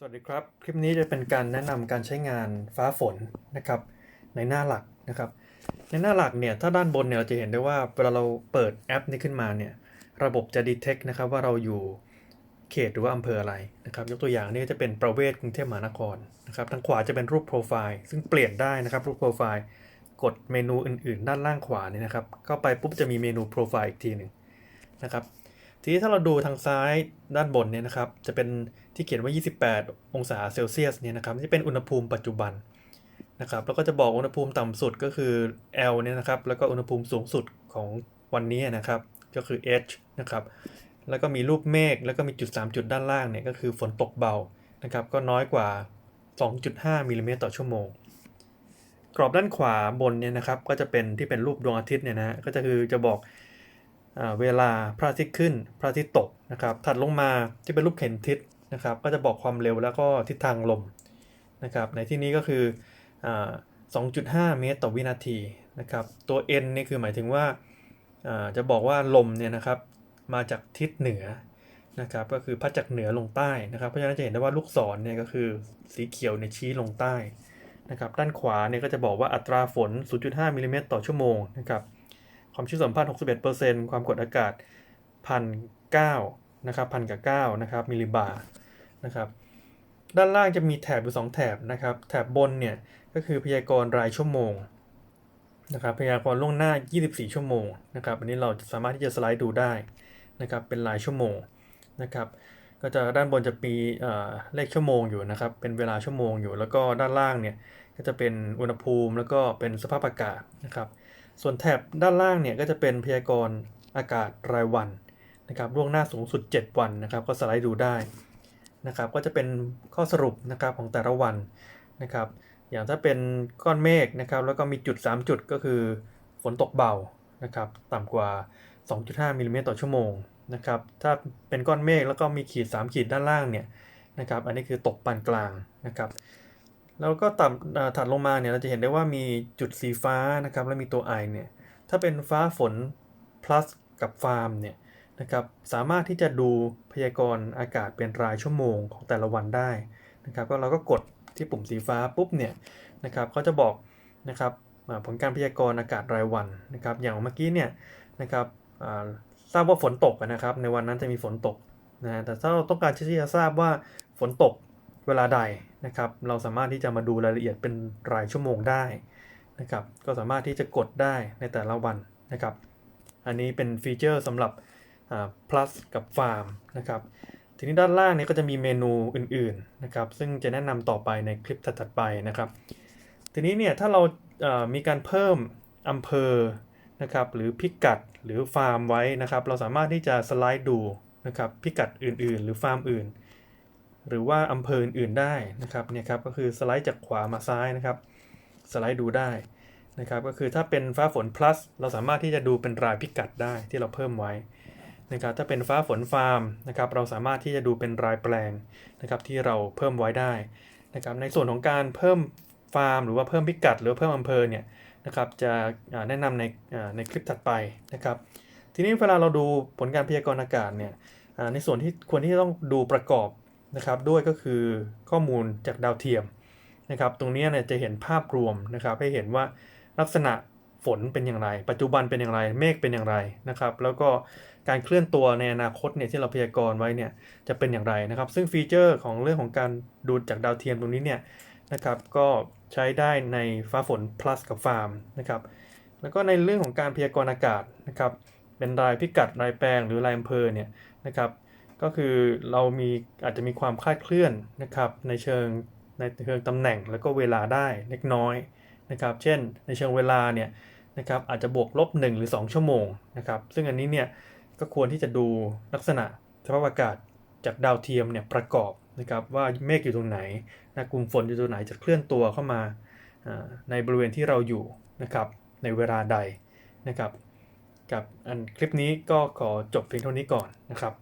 สวัสดีครับ คลิปนี้จะเป็นการแนะนำการใช้งานฟ้าฝนนะครับในหน้าหลักนะครับ ในหน้าหลักเนี่ยถ้าด้านบนเนี่ยเราจะเห็นได้ว่าเวลาเราเปิดแอปนี้ขึ้นมาเนี่ยระบบจะ detect นะครับว่าเราอยู่เขตหรือว่าอำเภออะไรนะครับ ยกตัวอย่างนี่จะเป็นประเวศกรุงเทพมหานครนะครับทางขวาจะเป็นรูปโปรไฟล์ซึ่งเปลี่ยนได้นะครับรูปโปรไฟล์กดเมนูอื่น ๆ ด้านล่างขวาเนี่ยนะครับเข้าไปปุ๊บจะมีเมนูโปรไฟล์อีกทีหนึ่งนะครับ ทีนี้ถ้าเราดูทางซ้ายด้านบนเนี่ยนะครับ จะเป็นที่เขียนว่า 28 องศาเซลเซียสเนี่ยนะครับที่เป็นอุณหภูมิปัจจุบันนะครับ แล้วก็จะบอกอุณหภูมิต่ำสุดก็คือ L เนี่ยนะครับ แล้วก็อุณหภูมิสูงสุดของวันนี้นะครับ ก็คือ H นะครับ แล้วก็มีรูปเมฆ แล้วก็มีจุด 3 จุดด้านล่างเนี่ยก็คือฝนตกเบา นะครับ ก็น้อยกว่า 2.5มิลลิเมตรต่อชั่วโมง กรอบด้านขวาบนเนี่ยนะครับ ก็จะเป็นที่เป็นรูปดวงอาทิตย์เนี่ยนะ ก็จะคือจะบอก เวลาพระอาทิตย์ขึ้นพระอาทิตย์ตกนะครับ ถัดลงมาที่เป็นรูปเข็มทิศนะครับ ก็จะบอกความเร็วแล้วก็ทิศทางลมนะครับ ในที่นี้ก็คืออ2.5 เมตรต่อวินาทีนะครับ ตัว n นี่คือหมายถึงว่าจะบอกว่าลมเนี่ยนะครับมาจากทิศเหนือนะครับ ก็คือพัดจากเหนือลงใต้นะครับ เพราะฉะนั้นจะเห็นได้ว่าลูกศรเนี่ยก็คือสีเขียวในชี้ลงใต้นะครับ ด้านขวาเนี่ยก็จะบอกว่าอัตราฝน 0.5มิลลิเมตรต่อชั่วโมงนะครับ ความชื้นสัมพัทธ์61%ความกดอากาศพันเนะครับพันกับ9นะครับมิลลิบาร์นะครับด้านล่างจะมีแถบอยู่ 2 แถบนะครับ แถบบนเนี่ยก็คือพยากรณ์รายชั่วโมงนะครับพยากรณ์ล่วงหน้า 24 ชั่วโมงนะครับอันนี้เราสามารถที่จะสไลด์ดูได้นะครับเป็นรายชั่วโมงนะครับก็จะด้านบนจะมีเลขชั่วโมงอยู่นะครับ เป็นเวลาชั่วโมงอยู่ แล้วก็ด้านล่างเนี่ยก็จะเป็นอุณหภูมิแล้วก็เป็นสภาพอากาศนะครับ ส่วนแถบด้านล่างเนี่ยก็จะเป็นพยากรณ์อากาศรายวันนะครับล่วงหน้าสูงสุด 7 วันนะครับ ก็สไลด์ดูได้นะครับก็จะเป็นข้อสรุปนะครับของแต่ละวันนะครับ อย่างถ้าเป็นก้อนเมฆนะครับ แล้วก็มีจุด 3 จุดก็คือฝนตกเบานะครับต่ำกว่า 2.5มิลลิเมตรต่อชั่วโมงนะครับถ้าเป็นก้อนเมฆแล้วก็มีขีด 3 ขีดด้านล่างเนี่ยนะครับอันนี้คือตกปานกลางนะครับ แล้วก็ต่ำถัดลงมาเนี่ยเราจะเห็นได้ว่ามีจุดสีฟ้านะครับและมีตัว i เนี่ยถ้าเป็นฟ้าฝน plus กับฟาร์มเนี่ยนะครับสามารถที่จะดูพยากรณ์อากาศเป็นรายชั่วโมงของแต่ละวันได้นะครับก็เราก็กดที่ปุ่มสีฟ้าปุ๊บเนี่ยนะครับเขาจะบอกนะครับผลการพยากรณ์อากาศรายวันนะครับอย่างเมื่อกี้เนี่ยนะครับทราบว่าฝนตกนะครับในวันนั้นจะมีฝนตกนะแต่ถ้าเราต้องการที่จะทราบว่าฝนตก เวลาใดนะครับ เราสามารถที่จะมาดูรายละเอียดเป็นรายชั่วโมงได้นะครับ ก็สามารถที่จะกดได้ในแต่ละวันนะครับ อันนี้เป็นฟีเจอร์สำหรับ plus กับ farm นะครับทีนี้ด้านล่างนี้ก็จะมีเมนูอื่นๆนะครับ ซึ่งจะแนะนำต่อไปในคลิปถัดๆไปนะครับ ทีนี้เนี่ยถ้าเรามีการเพิ่มอำเภอนะครับหรือพิกัดหรือฟาร์มไว้นะครับ เราสามารถที่จะสไลด์ดูนะครับพิกัดอื่นๆ หรือฟาร์มอื่น หรือว่าอำเภออื่นๆได้นะครับเนี่ยครับก็คือสไลด์จากขวามาซ้ายนะครับ สไลด์ดูได้นะครับก็คือถ้าเป็นฟ้าฝน plus เราสามารถที่จะดูเป็นรายพิกัดได้ที่เราเพิ่มไว้นะครับถ้าเป็นฟ้าฝนฟาร์มนะครับเราสามารถที่จะดูเป็นรายแปลงนะครับที่เราเพิ่มไว้ได้นะครับในส่วนของการเพิ่มฟาร์ม หรือว่าเพิ่มพิกัด หรือเพิ่มอำเภอเนี่ยนะครับจะแนะนำในในคลิปถัดไปนะครับ ทีนี้เวลาเราดูผลการพยากรณ์อากาศเนี่ยในส่วนที่ควรที่จะต้องดูประกอบ นะครับด้วยก็คือข้อมูลจากดาวเทียมนะครับตรงนี้เนี่ยจะเห็นภาพรวมนะครับให้เห็นว่าลักษณะฝนเป็นอย่างไร ปัจจุบันเป็นอย่างไร เมฆเป็นอย่างไรนะครับ แล้วก็การเคลื่อนตัวในอนาคตเนี่ยที่เราพยากรณ์ไว้เนี่ยจะเป็นอย่างไรนะครับ ซึ่งฟีเจอร์ของเรื่องของการดูจากดาวเทียมตรงนี้เนี่ยนะครับ ก็ใช้ได้ในฟ้าฝน plus กับฟาร์มนะครับ แล้วก็ในเรื่องของการพยากรณ์อากาศนะครับ เป็นรายพิกัดรายแปลงหรือรายอำเภอเนี่ยนะครับ ก็คือเรามีอาจจะมีความคลาดเคลื่อนนะครับในเชิงในเชิงตำแหน่งแล้วก็เวลาได้เล็กน้อยนะครับ เช่นในเชิงเวลาเนี่ยนะครับอาจจะบวกลบ 1 หรือ 2 ชั่วโมงนะครับซึ่งอันนี้เนี่ยก็ควรที่จะดูลักษณะสภาพอากาศจากดาวเทียมเนี่ยประกอบนะครับว่าเมฆอยู่ตรงไหนนะกลุ่มฝนอยู่ตรงไหนจะเคลื่อนตัวเข้ามาในบริเวณที่เราอยู่นะครับในเวลาใดนะครับกับอันคลิปนี้ก็ขอจบเพียงเท่านี้ก่อนนะครับ